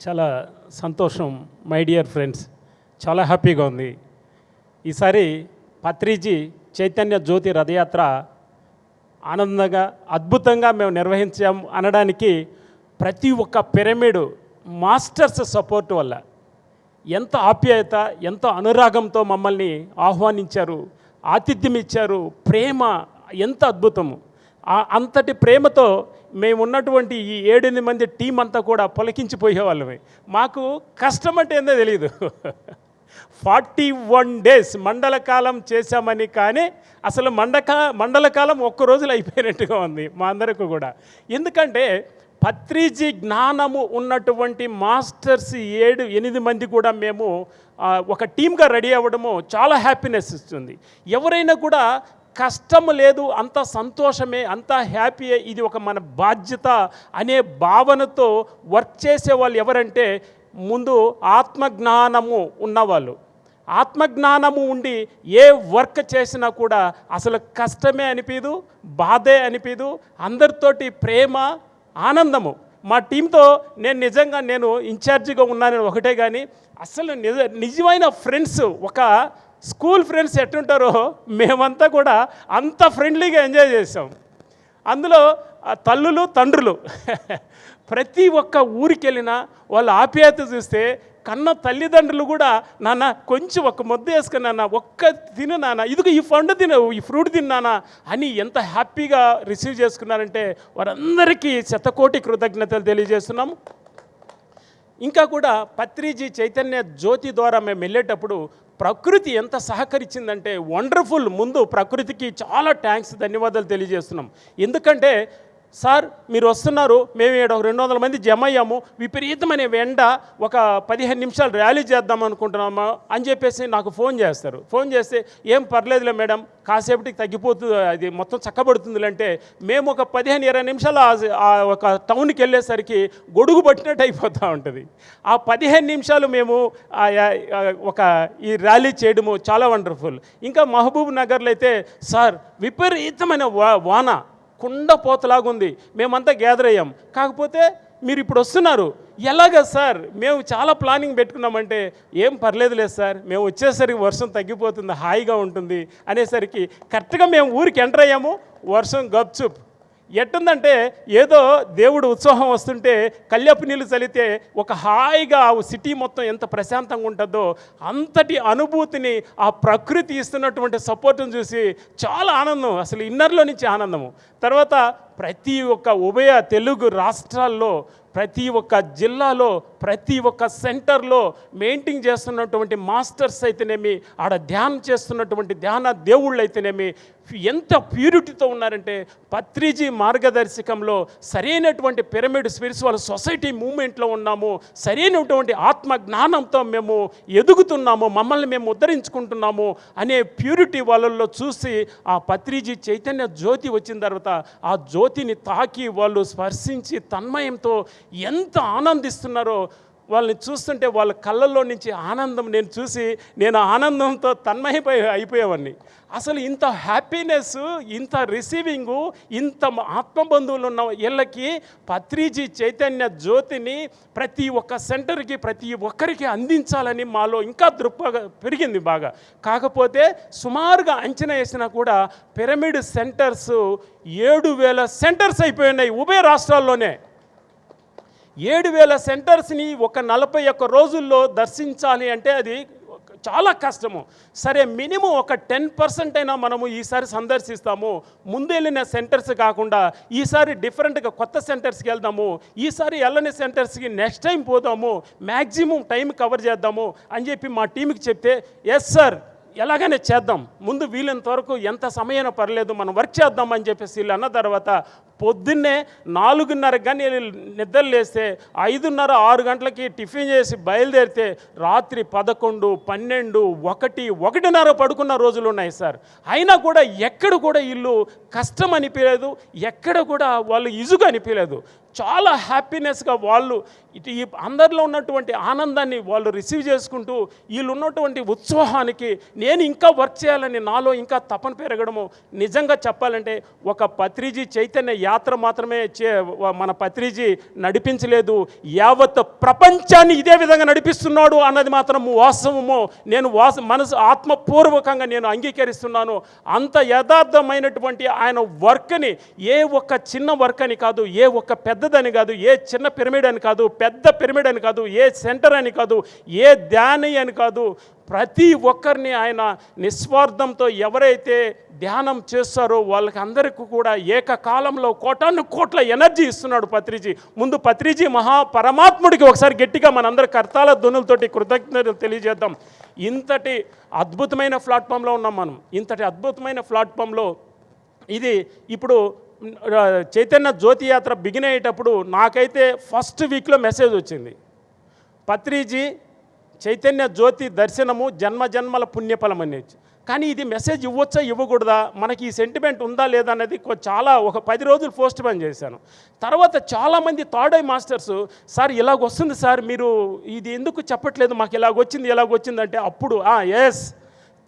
చాలా సంతోషం my dear friends చాలా హ్యాపీగా ఉంది. ఈసారి పత్రిజీ చైతన్య జ్యోతి రథయాత్ర ఆనందంగా అద్భుతంగా మేము నిర్వహించాం అనడానికి ప్రతి ఒక్క పిరమిడ్ మాస్టర్స్ సపోర్ట్ వల్ల ఎంత ఆప్యాయత ఎంత అనురాగంతో మమ్మల్ని ఆహ్వానించారు ఆతిథ్యం ఇచ్చారు ప్రేమ ఎంత అద్భుతము. అంతటి ప్రేమతో మేము ఉన్నటువంటి ఈ ఏడెనిమిది మంది టీం అంతా కూడా పొలకించిపోయేవాళ్ళమే. మాకు కష్టం అంటే ఏందో తెలియదు ఫార్టీ వన్ డేస్ మండలకాలం చేశామని కానీ అసలు మండక మండలకాలం ఒక్క రోజులో అయిపోయినట్టుగా ఉంది మా అందరికి కూడా. ఎందుకంటే పత్రిజీ జ్ఞానము ఉన్నటువంటి మాస్టర్స్ ఏడు ఎనిమిది మంది కూడా మేము ఒక టీమ్గా రెడీ అవ్వడము చాలా హ్యాపీనెస్ ఇస్తుంది. ఎవరైనా కూడా కష్టం లేదు అంత సంతోషమే అంత హ్యాపీ ఇది ఒక మన బాధ్యత అనే భావనతో వర్క్ చేసే వాళ్ళు ఎవరంటే ముందు ఆత్మజ్ఞానము ఉన్నవాళ్ళు. ఆత్మజ్ఞానము ఉండి ఏ వర్క్ చేసినా కూడా అసలు కష్టమే అనిపించదు బాధే అనిపించదు అందరితోటి ప్రేమ ఆనందము. మా టీంతో నేను నిజంగా నేను ఇన్ఛార్జిగా ఉన్నానని ఒకటే కానీ అసలు నిజ నిజమైన ఫ్రెండ్స్ ఒక స్కూల్ ఫ్రెండ్స్ ఎట్టుంటారో మేమంతా కూడా అంత ఫ్రెండ్లీగా ఎంజాయ్ చేసాం అందులో తల్లులు తండ్రులు. ప్రతి ఒక్క ఊరికి వెళ్ళినా వాళ్ళ ఆప్యాయత చూస్తే కన్న తల్లిదండ్రులు కూడా నాన్న కొంచెం ఒక ముద్ద వేసుకుని నాన్న ఒక్క తిను నాన్న ఇదిగో ఈ పండు తినవు ఈ ఫ్రూట్ తిన్నానా అని ఎంత హ్యాపీగా రిసీవ్ చేసుకున్నారంటే వారందరికీ శతకోటి కృతజ్ఞతలు తెలియజేస్తున్నాము. ఇంకా కూడా పత్రిజీ చైతన్య జ్యోతి ద్వారా మేము వెళ్ళేటప్పుడు ప్రకృతి ఎంత సహకరించిందంటే వండర్ఫుల్ ముందు ప్రకృతికి చాలా థ్యాంక్స్ ధన్యవాదాలు తెలియజేస్తున్నాం. ఎందుకంటే సార్ మీరు వస్తున్నారు మేము ఇక్కడ ఒక రెండు వందల మంది జమ అయ్యాము విపరీతమైన వెండ ఒక పదిహేను నిమిషాలు ర్యాలీ చేద్దాం అనుకుంటున్నాము అని చెప్పేసి నాకు ఫోన్ చేస్తారు. ఫోన్ చేస్తే ఏం పర్లేదులే మేడం కాసేపటికి తగ్గిపోతుంది అది మొత్తం చక్కబడుతుంది అంటే మేము ఒక పదిహేను ఇరవై నిమిషాలు ఆ- ఒక టౌన్కి వెళ్ళేసరికి గొడుగు పట్టినట్టు అయిపోతూ ఉంటుంది. ఆ పదిహేను నిమిషాలు మేము ఒక ఈ ర్యాలీ చేయడము చాలా వండర్ఫుల్. ఇంకా మహబూబ్ నగర్లో అయితే సార్ విపరీతమైన వా కుండ పోతలాగుంది. మేమంతా గ్యాదర్ అయ్యాం. కాకపోతే మీరు ఇప్పుడు వస్తున్నారు. ఎలాగ సార్? మేము చాలా ప్లానింగ్ పెట్టుకున్నామంటే ఏం పర్లేదులేదు సార్. మేము వచ్చేసరికి వర్షం తగ్గిపోతుంది హాయిగా ఉంటుంది. అనేసరికి కరెక్ట్గా మేము ఊరికి ఎంటర్ అయ్యాము. వర్షం గప్చుప్. ఎట్టుందంటే ఏదో దేవుడు ఉత్సాహం వస్తుంటే కల్యపు నీళ్ళు చలితే ఒక హాయిగా ఆ సిటీ మొత్తం ఎంత ప్రశాంతంగా ఉంటుందో అంతటి అనుభూతిని ఆ ప్రకృతి ఇస్తున్నటువంటి సపోర్ట్ని చూసి చాలా ఆనందం. అసలు ఇన్నర్లో నుంచి ఆనందము. తర్వాత ప్రతి ఒక్క ఉభయ తెలుగు రాష్ట్రాల్లో ప్రతి ఒక్క జిల్లాలో ప్రతి ఒక్క సెంటర్లో మెయింటైన్ చేస్తున్నటువంటి మాస్టర్స్ అయితేనేమి ఆడ ధ్యానం చేస్తున్నటువంటి ధ్యాన దేవుళ్ళు అయితేనేమి ఎంత ప్యూరిటీతో ఉన్నారంటే పత్రిజీ మార్గదర్శకంలో సరైనటువంటి పిరమిడ్ స్పిరిచువల్ సొసైటీ మూమెంట్లో ఉన్నాము సరైనటువంటి ఆత్మ జ్ఞానంతో మేము ఎదుగుతున్నాము మమ్మల్ని మేము ఉద్ధరించుకుంటున్నాము అనే ప్యూరిటీ వాళ్ళల్లో చూసి ఆ పత్రిజీ చైతన్య జ్యోతి వచ్చిన తర్వాత ఆ జ్యోతిని తాకి వాళ్ళు స్పర్శించి తన్మయంతో ఎంత ఆనందిస్తున్నారో వాళ్ళని చూస్తుంటే వాళ్ళ కళ్ళల్లో నుంచి ఆనందం నేను చూసి నేను ఆనందంతో తన్మయపై అయిపోయేవాడిని. అసలు ఇంత హ్యాపీనెస్ ఇంత రిసీవింగు ఇంత ఆత్మబంధువులు ఉన్న ఇళ్ళకి పత్రిజీ చైతన్య జ్యోతిని ప్రతి ఒక్క సెంటర్కి ప్రతి ఒక్కరికి అందించాలని మాలో ఇంకా దృక్పథ పెరిగింది బాగా. కాకపోతే సుమారుగా అంచనా వేసినా కూడా పిరమిడ్ సెంటర్స్ ఏడు వేల సెంటర్స్ అయిపోయినాయి ఉభయ రాష్ట్రాల్లోనే. ఏడు వేల సెంటర్స్ని ఒక నలభై ఒక్క రోజుల్లో దర్శించాలి అంటే అది చాలా కష్టము. సరే మినిమం ఒక టెన్ పర్సెంట్ అయినా మనము ఈసారి సందర్శిస్తాము. ముందెళ్ళిన సెంటర్స్ కాకుండా ఈసారి డిఫరెంట్గా కొత్త సెంటర్స్కి వెళ్దాము. ఈసారి వెళ్ళని సెంటర్స్కి నెక్స్ట్ టైం పోదాము. మ్యాక్సిమం టైం కవర్ చేద్దాము అని చెప్పి మా టీంకి చెప్తే ఎస్ సార్ ఎలాగైనా చేద్దాం. ముందు వీలైనంత వరకు ఎంత సమయమైనా పర్లేదు. మనం వర్క్ చేద్దాం అని చెప్పేసి వీళ్ళు అన్న తర్వాత పొద్దున్నే నాలుగున్నర కానీ నిద్ర లేస్తే ఐదున్నర ఆరు గంటలకి టిఫిన్ చేసి బయలుదేరితే రాత్రి పదకొండు పన్నెండు ఒకటి ఒకటిన్నర పడుకున్న రోజులు ఉన్నాయి సార్. అయినా కూడా ఎక్కడ కూడా ఇల్లు కష్టం అనిపించలేదు ఎక్కడ కూడా వాళ్ళు ఇసుగు అనిపించలేదు చాలా హ్యాపీనెస్గా వాళ్ళు ఇటు ఈ అందరిలో ఉన్నటువంటి ఆనందాన్ని వాళ్ళు రిసీవ్ చేసుకుంటూ వీళ్ళు ఉన్నటువంటి ఉత్సాహానికి నేను ఇంకా వర్క్ చేయాలని నాలో ఇంకా తపన పెరగడము నిజంగా చెప్పాలంటే ఒక పత్రిజీ చైతన్య యాత్ర మాత్రమే చే మన పత్రిజీ నడిపించలేదు. యావత్ ప్రపంచాన్ని ఇదే విధంగా నడిపిస్తున్నాడు అన్నది మాత్రం వాస్తవము నేను వాస మనసు ఆత్మపూర్వకంగా నేను అంగీకరిస్తున్నాను. అంత యథార్థమైనటువంటి ఆయన వర్క్ని ఏ ఒక్క చిన్న వర్క్ అని కాదు ఏ ఒక్క పెద్దదని కాదు ఏ చిన్న పిరమిడ్ అని కాదు పెద్ద పిరమిడ్ అని కాదు ఏ సెంటర్ అని కాదు ఏ ధ్యాని అని కాదు ప్రతి ఒక్కరిని ఆయన నిస్వార్థంతో ఎవరైతే ధ్యానం చేస్తారో వాళ్ళకి అందరికీ కూడా ఏకకాలంలో కోటాను కోట్ల ఎనర్జీ ఇస్తున్నాడు పత్రిజీ. ముందు పత్రిజీ మహా పరమాత్ముడికి ఒకసారి గట్టిగా మనందరి కర్తాల ధ్వనులతోటి కృతజ్ఞతలు తెలియజేద్దాం. ఇంతటి అద్భుతమైన ప్లాట్ఫామ్లో ఉన్నాం మనం. ఇంతటి అద్భుతమైన ప్లాట్ఫామ్లో ఇది ఇప్పుడు చైతన్య జ్యోతి యాత్ర బిగిన్ అయ్యేటప్పుడు నాకైతే ఫస్ట్ వీక్లో మెసేజ్ వచ్చింది. పత్రిజీ చైతన్య జ్యోతి దర్శనము జన్మ జన్మల పుణ్యఫలం అనేది కానీ ఇది మెసేజ్ ఇవ్వచ్చా ఇవ్వకూడదా? మనకి ఈ సెంటిమెంట్ ఉందా లేదా అనేది చాలా ఒక పది రోజులు పోస్ట్ పని చేశాను. తర్వాత చాలామంది థర్డ్ ఐ మాస్టర్స్ సార్ ఇలాగొస్తుంది సార్ మీరు ఇది ఎందుకు చెప్పట్లేదు? మాకు ఇలాగ వచ్చింది అంటే అప్పుడు ఎస్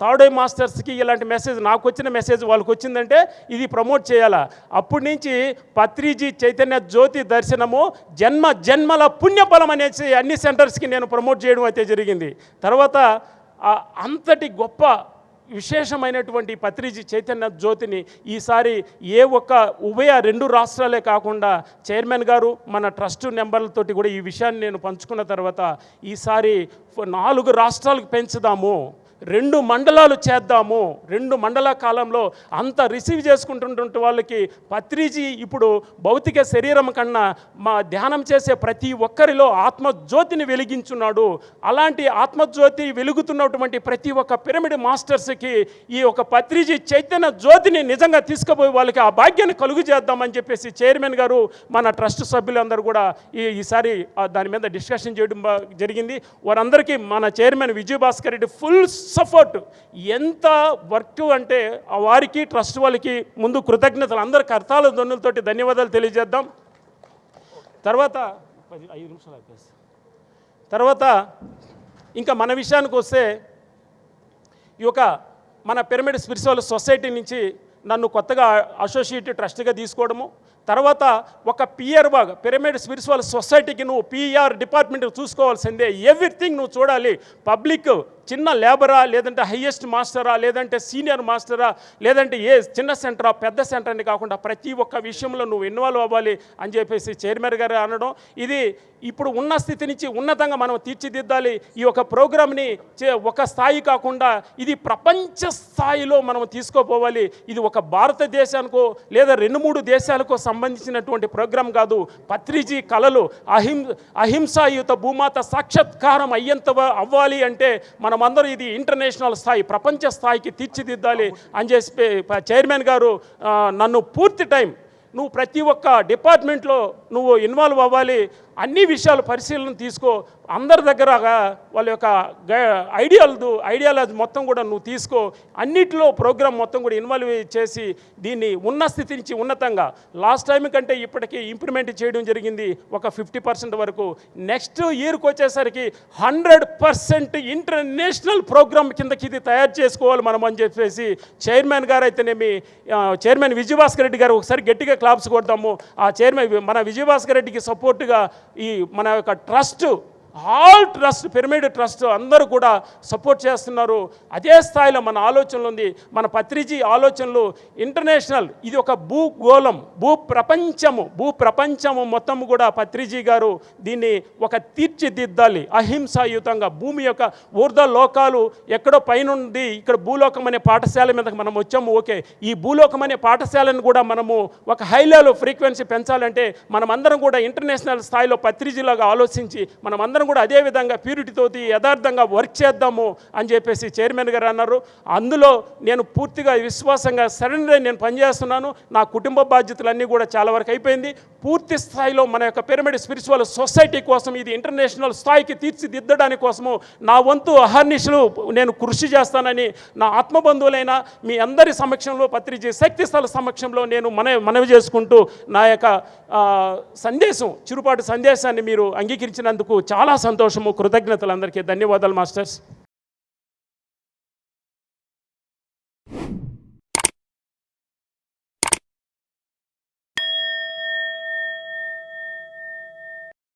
థర్డ్ ఐ మాస్టర్స్కి ఇలాంటి మెసేజ్ నాకు వచ్చిన మెసేజ్ వాళ్ళకి వచ్చిందంటే ఇది ప్రమోట్ చేయాలా? అప్పటి నుంచి పత్రిజీ చైతన్య జ్యోతి దర్శనము జన్మ జన్మల పుణ్యఫలం అనేసి అన్ని సెంటర్స్కి నేను ప్రమోట్ చేయడం అయితే జరిగింది. తర్వాత అంతటి గొప్ప విశేషమైనటువంటి పత్రిజీ చైతన్య జ్యోతిని ఈసారి ఏ ఒక్క ఉభయ రెండు రాష్ట్రాలే కాకుండా చైర్మన్ గారు మన ట్రస్ట్ నెంబర్లతోటి కూడా ఈ విషయాన్ని నేను పంచుకున్న తర్వాత ఈసారి నాలుగు రాష్ట్రాలకు పెంచుదాము. రెండు మండలాలు చేద్దాము. రెండు మండల కాలంలో అంత రిసీవ్ చేసుకుంటున్నటువంటి వాళ్ళకి పత్రిజీ ఇప్పుడు భౌతిక శరీరం కన్నా మా ధ్యానం చేసే ప్రతి ఒక్కరిలో ఆత్మజ్యోతిని వెలిగించున్నాడు. అలాంటి ఆత్మజ్యోతి వెలుగుతున్నటువంటి ప్రతి ఒక్క పిరమిడ్ మాస్టర్స్కి ఈ ఒక పత్రిజీ చైతన్య జ్యోతిని నిజంగా తీసుకుపోయి వాళ్ళకి ఆ భాగ్యాన్ని కలుగు చేద్దామని చెప్పేసి చైర్మన్ గారు మన ట్రస్ట్ సభ్యులందరూ కూడా ఈ ఈసారి దాని మీద డిస్కషన్ చేయడం జరిగింది. వారందరికీ మన chairman Vijayabhaskar Reddy full support. ఎంత వర్క్ అంటే ఆ వారికి ట్రస్ట్ వాళ్ళకి ముందు కృతజ్ఞతలు అందరి కర్తాల దొన్నులతోటి ధన్యవాదాలు తెలియజేద్దాం. తర్వాత పది ఐదు నిమిషాలు అయిపోయింది తర్వాత ఇంకా మన విషయానికి వస్తే ఈ యొక్క మన పిరమిడ్ స్పిరిచువల్ సొసైటీ నుంచి నన్ను కొత్తగా అసోసియేట్ ట్రస్ట్గా తీసుకోవడము. తర్వాత ఒక పిఆర్ బాగా పిరమిడ్ స్పిరిచువల్ సొసైటీకి నువ్వు పిఆర్ డిపార్ట్మెంట్ చూసుకోవాల్సిందే. ఎవ్రీథింగ్ నువ్వు చూడాలి. పబ్లిక్ చిన్న లేబరా లేదంటే హయ్యెస్ట్ మాస్టరా లేదంటే సీనియర్ మాస్టరా లేదంటే ఏ చిన్న సెంటరా పెద్ద సెంటర్ అని కాకుండా ప్రతి ఒక్క విషయంలో నువ్వు ఇన్వాల్వ్ అవ్వాలి అని చెప్పేసి చైర్మన్ గారు అనడం. ఇది ఇప్పుడు ఉన్న స్థితి నుంచి ఉన్నతంగా మనం తీర్చిదిద్దాలి. ఈ యొక్క ప్రోగ్రామ్ని చే- ఒక స్థాయి కాకుండా ఇది ప్రపంచ స్థాయిలో మనం తీసుకోపోవాలి. ఇది ఒక భారతదేశానికో లేదా రెండు మూడు దేశాలకో సంబంధించినటువంటి ప్రోగ్రాం కాదు. పత్రిజీ కళలు అహిం అహింసాయుత భూమాత సాక్షాత్కారం అయ్యేంత అవ్వాలి అంటే మనం మనమందరం ఇది ఇంటర్నేషనల్ స్థాయి ప్రపంచ స్థాయికి తీర్చిదిద్దాలి అని చెప్పి చైర్మన్ గారు నన్ను పూర్తి టైం నువ్వు ప్రతి ఒక్క డిపార్ట్మెంట్లో నువ్వు ఇన్వాల్వ్ అవ్వాలి. అన్ని విషయాలు పరిశీలన తీసుకో. అందరి దగ్గర వాళ్ళ యొక్క ఐడియాలదు ఐడియాలజీ మొత్తం కూడా నువ్వు తీసుకో. అన్నిటిలో ప్రోగ్రామ్ మొత్తం కూడా ఇన్వాల్వ్ చేసి దీన్ని ఉన్న స్థితి నుంచి ఉన్నతంగా. లాస్ట్ టైం కంటే ఇప్పటికీ ఇంప్రూవ్మెంట్ చేయడం జరిగింది ఒక ఫిఫ్టీ పర్సెంట్ వరకు. నెక్స్ట్ ఇయర్కి వచ్చేసరికి హండ్రెడ్ పర్సెంట్ ఇంటర్నేషనల్ ప్రోగ్రామ్ కిందకి ఇది తయారు చేసుకోవాలి మనం అని చెప్పేసి చైర్మన్ గారు అయితేనేమి చైర్మన్ విజయభాస్కర్ రెడ్డి గారు ఒకసారి గట్టిగా క్లాప్స్ కొడతాము ఆ చైర్మన్ మన విజయభాస్కర్ రెడ్డికి సపోర్టుగా ఈ మన యొక్క trust all trust pyramid trust అందరూ కూడా సపోర్ట్ చేస్తున్నారు. అదే స్థాయిలో మన ఆలోచనలు ఉంది. మన పత్రిజీ ఆలోచనలు ఇంటర్నేషనల్. ఇది ఒక భూగోళం భూ ప్రపంచము భూ ప్రపంచము మొత్తం కూడా పత్రిజీ గారు దీన్ని ఒక తీర్చిదిద్దాలి. అహింసాయుతంగా భూమి యొక్క ఊర్ధ లోకాలు ఎక్కడో పైన ఉంది ఇక్కడ భూలోకం అనే పాఠశాల మీదకి మనం వచ్చాము ఓకే. ఈ భూలోకం అనే పాఠశాలను కూడా మనము ఒక హై లెవెల్ ఫ్రీక్వెన్సీ పెంచాలంటే మనమందరం కూడా ఇంటర్నేషనల్ స్థాయిలో పత్రిజీలాగా ఆలోచించి మనమందరం కూడా అదే విధంగా ప్యూరిటీతో యథార్థంగా వర్క్ చేద్దాము అని చెప్పేసి చైర్మన్ గారు అన్నారు. అందులో నేను పూర్తిగా విశ్వాసంగా సరెండర్ నేను పనిచేస్తున్నాను. నా కుటుంబ బాధ్యతలన్నీ కూడా చాలా వరకు అయిపోయింది. పూర్తి స్థాయిలో మన యొక్క పిరమిడ్ స్పిరిచువల్ సొసైటీ కోసం ఇది ఇంటర్నేషనల్ స్థాయికి తీర్చిదిద్దడానికి కోసము నా వంతు అహర్నిశలు నేను కృషి చేస్తానని నా ఆత్మబంధువులైన మీ అందరి సమక్షంలో పత్రిజీ శక్తి స్థల సమక్షంలో నేను మన మనవి చేసుకుంటూ నా యొక్క సందేశం చిరుపాటు సందేశాన్ని మీరు అంగీకరించినందుకు చాలా చాలా సంతోషము కృతజ్ఞతలు అందరికీ ధన్యవాదాలు మాస్టర్స్.